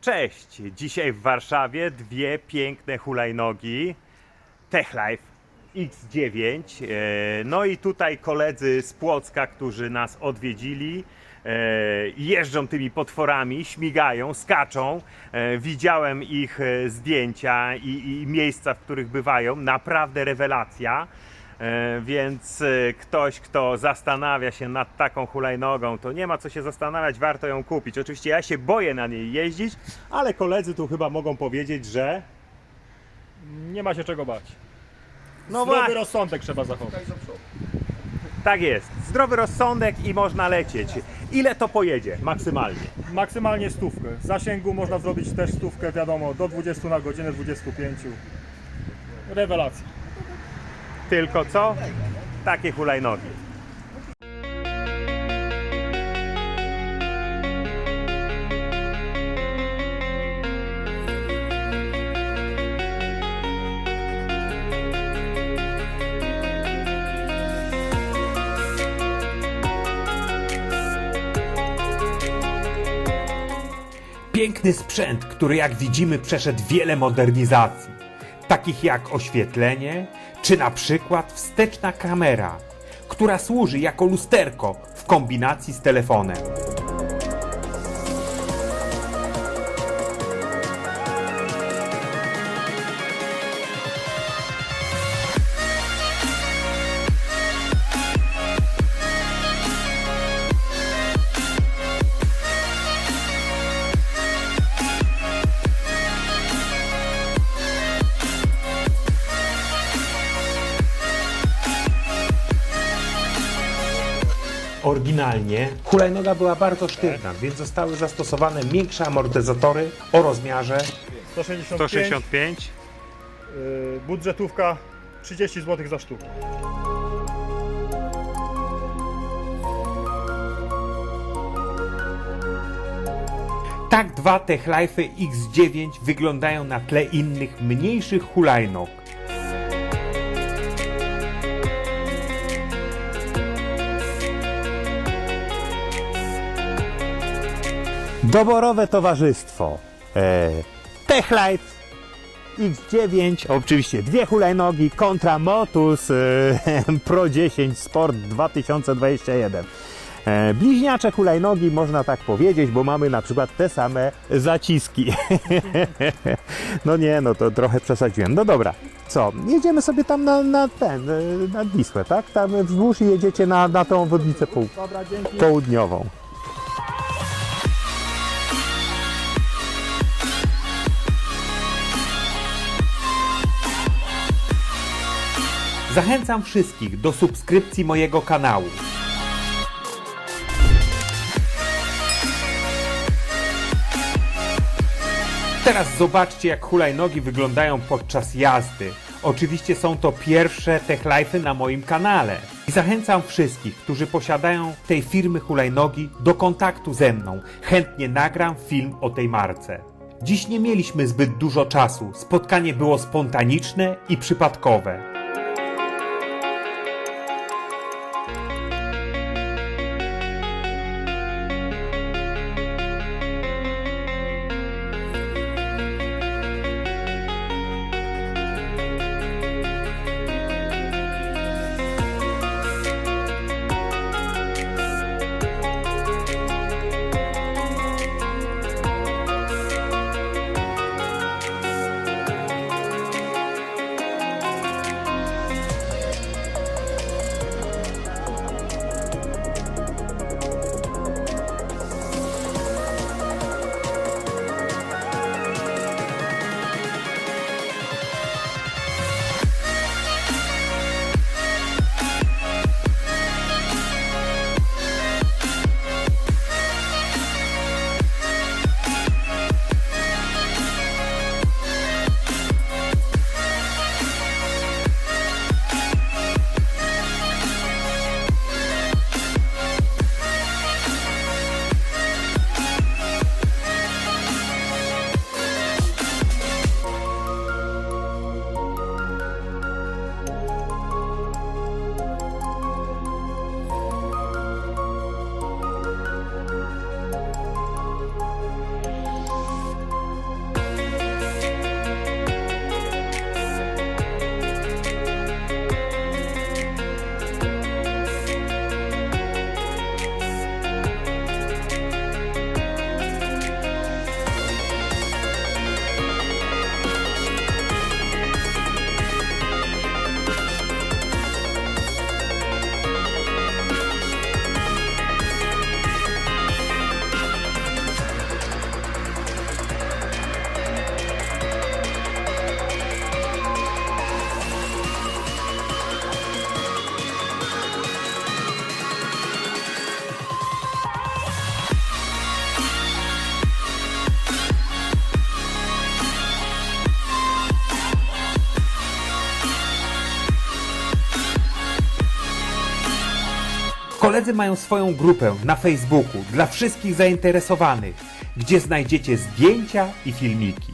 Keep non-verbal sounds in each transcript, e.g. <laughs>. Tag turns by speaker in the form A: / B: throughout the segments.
A: Cześć! Dzisiaj w Warszawie dwie piękne hulajnogi TechLife X9. E, No i tutaj koledzy z Płocka, którzy nas odwiedzili, e, jeżdżą tymi potworami, śmigają, skaczą. E, Widziałem ich zdjęcia i, i miejsca, w których bywają. Naprawdę rewelacja. E, Więc e, ktoś, kto zastanawia się nad taką hulajnogą, to nie ma co się zastanawiać, warto ją kupić. Oczywiście ja się boję na niej jeździć, ale koledzy tu chyba mogą powiedzieć, że
B: Nie ma się czego bać.
A: no
B: Zdrowy
A: właśnie,
B: rozsądek trzeba zachować.
A: tak jest. Zdrowy rozsądek i można lecieć. Ile to pojedzie maksymalnie?
B: Maksymalnie stówkę. Zasięgu można zrobić też stówkę, wiadomo, do 20 na godzinę, 25. Rewelacja.
A: Tylko co? Takie hulajnogi. Piękny sprzęt, który jak widzimy przeszedł wiele modernizacji, takich jak oświetlenie, czy na przykład wsteczna kamera, która służy jako lusterko w kombinacji z telefonem. Oryginalnie hulajnoga była bardzo sztywna, więc zostały zastosowane większe amortyzatory o rozmiarze
B: 165,
A: 165.
B: y, budżetówka 30 zł za sztukę.
A: Tak dwa TechLife X9 wyglądają na tle innych mniejszych hulajnog. Doborowe towarzystwo. E, TechLife X9, oczywiście dwie hulajnogi kontra Motus e, <laughs> Pro 10 Sport 2021. E, bliźniacze hulajnogi można tak powiedzieć, bo mamy na przykład te same zaciski. <laughs> no nie, no to trochę przesadziłem. No dobra, co? Jedziemy sobie tam na, na ten, e, na Wisłę, tak? Tam wzdłuż i jedziecie na, na tą obwodnicę pół, południową. Zachęcam wszystkich do subskrypcji mojego kanału. Teraz zobaczcie, jak hulajnogi wyglądają podczas jazdy. Oczywiście są to pierwsze techlife'y na moim kanale. I zachęcam wszystkich, którzy posiadają tej firmy hulajnogi do kontaktu ze mną. Chętnie nagram film o tej marce. Dziś nie mieliśmy zbyt dużo czasu. Spotkanie było spontaniczne i przypadkowe. Koledzy mają swoją grupę na Facebooku dla wszystkich zainteresowanych, gdzie znajdziecie zdjęcia i filmiki.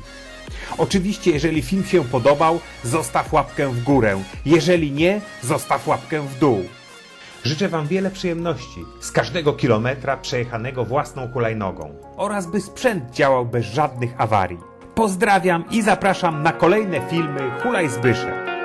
A: Oczywiście, jeżeli film się podobał, zostaw łapkę w górę. Jeżeli nie, zostaw łapkę w dół. Życzę Wam wiele przyjemności z każdego kilometra przejechanego własną hulajnogą oraz by sprzęt działał bez żadnych awarii. Pozdrawiam i zapraszam na kolejne filmy Hulaj Zbyszek.